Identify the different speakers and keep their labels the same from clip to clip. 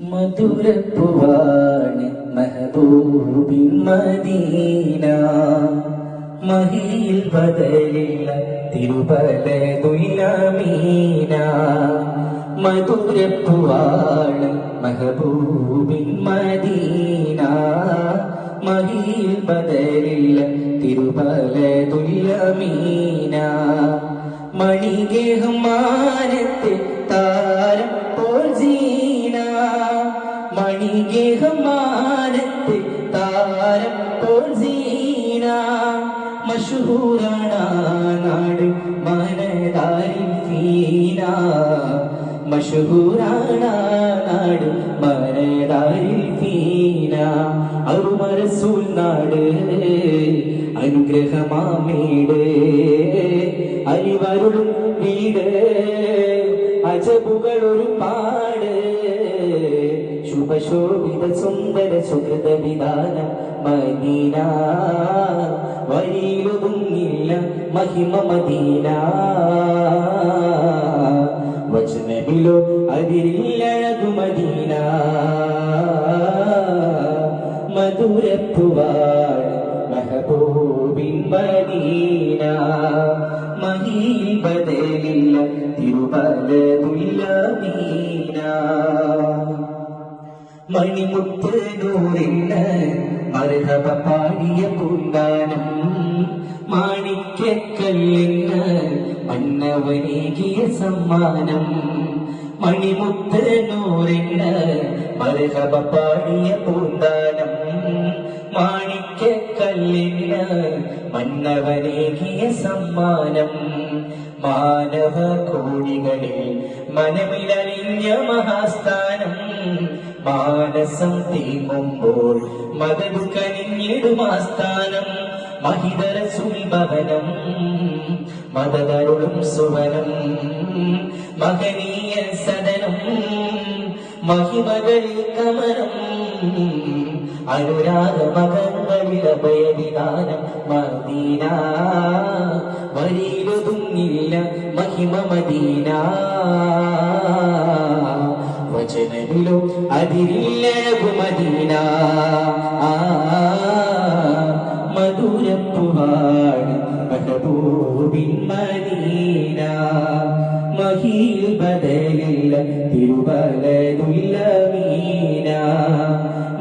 Speaker 1: മധുരപ്പുവാണ് മഹബൂബി Medina. മഹിയിൽ ബദലില്ല തിരുബല ദുല്ലമീന മധുരപ്പുവാണ് മെഹബൂബിൻ Medina. മഹിയിൽ ബദലില്ല തിരുബല ദുല്ലമീന മണിഗേഹമാനത്തെ മണിഗേഹമാനത്തെ താരം പോൽ സീന. മഷഹൂറാണ് നാട് മനതാരിൽ ഫീന മഷഹൂറാണ് നാട് മനതാരിൽ ഫീന അറുമരസൂൽ നാട് അനുഗ്രഹമാമേട്. അരിവരുളും വീട് അജബുകൾ പാട് ശുഭശോഭിത സുന്ദര സുഹൃത വിധാനം മദീന. വഴിയിലൊതുങ്ങില്ല മഹിമ മദീന. വചനമിലോ അതിരില്ലഴകു മദീന. മധുരപ്പുവാണ് മെഹബൂബിൻ മദീന. മഹീൽ ബദലില്ല മണിമുത്ത് നൂറിന് മർഹബ പാടിയ പൂന്താനം മാണിക്കല്ലിന് മന്നവനേകിയ സമ്മാനം. മണിമുത്ത് നൂറിന് മർഹബ പാടിയ പൂന്താനം മാണിക്കല്ലിന് മന്നവനേകിയ സമ്മാനം. മാനവ കോടികളിൽ മനമിലറിഞ്ഞ മഹാസ്ഥാനം മാനസം തീമുമ്പോൾ മതടു കനിഞ്ഞിടുമാസ്ഥാനം മഹിതര സുൽഭവനം മതതരുളും സുവനം മഹനീയ സദനം മഹിമകളിൽ കമനം അനുരാഗ മകങ്ങളിൽ അഭയവിധാനം മദീന വരിയിലൊതുങ്ങില്ല മഹിമ മദീന. വചനമിലോ അതിരില്ലഴകു മദീന. ആ മധുരപ്പുവാണ് മഹബൂബിൻ മദീന. മഹീൽ ബദലില്ല തിരുവലതുല്ല മീന.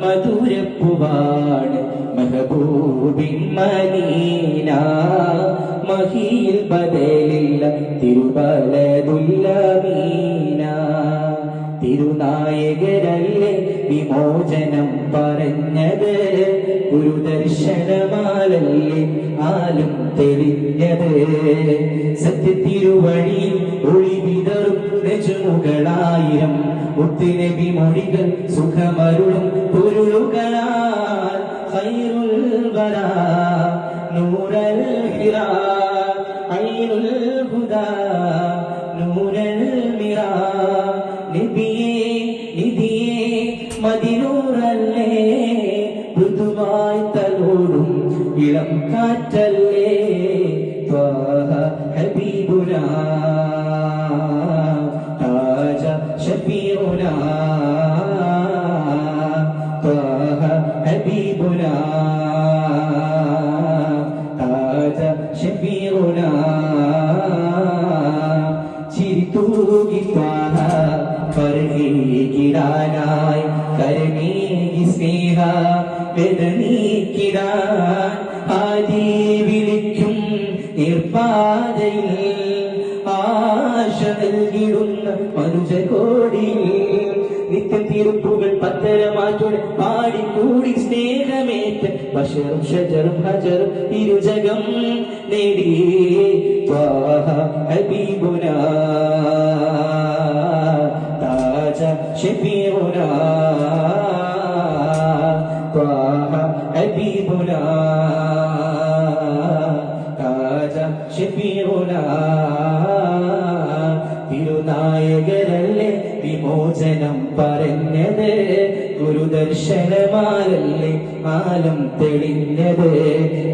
Speaker 1: മധുരപ്പുവാണ് മഹബൂബിൻ മദീന. മഹീൽ ബദലില്ല തിരുവലതുല്ല മീന. തിരുനായകരല്ലേ വിമോചനം പറഞ്ഞത്? ഗുരുദർശനമാലല്ലേ ആലും തെളിഞ്ഞത്? സത്യത്തിരുവഴിയിൽ ഒളിവിതറും രജുമുകളായിരം മുത്തുനബി മൊഴികൾ സുഖമരുളും പൊരുളുകളാൽ. നൂറൽ ഹിറാ ഐനുൽ ഹുദാ നൂറൽ മിറാ. നബിയേ നിധിയേ മതിനൂറല്ലേ? മൃദുവായി തലോടും ഇളം കാറ്റല്ലേ? ത്വാഹ താജ ത്വാഹ ഹബീബുനാ. പരകീകിടാനായി കരമേകി സ്നേഹ വേദനീക്കിടാൻ ആദി വിളിക്കും നിർപ്പാതയിൽ ആശ നൽകിടുന്ന മനുജകോടിയിൽ. നിത്യം തിരുപ്പുകൾ പത്തരമാറ്റോടെ പാടിക്കൂടി സ്നേഹമേറ്റ് ബഷറും ഷജറും ഹജറും ഇരുജകം നേടി. ഹബീബുനാ. ഷഫീഉനാ ത്വാഹ ഹബീബുനാ കാജ ഷഫീഉനാ തിരുനായകരല്ലേ വിമോചനം പറഞ്ഞത്? ഗുരുദർശനമാലല്ലേ ആലം തെളിഞ്ഞത്?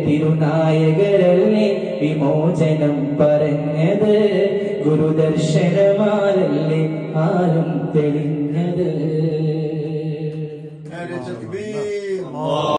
Speaker 1: തിരുനായകരല്ലേ വിമോചനം പറഞ്ഞത്? ഗുരുദർശനമാലല്ലേ ആലം തെളിഞ്ഞത്?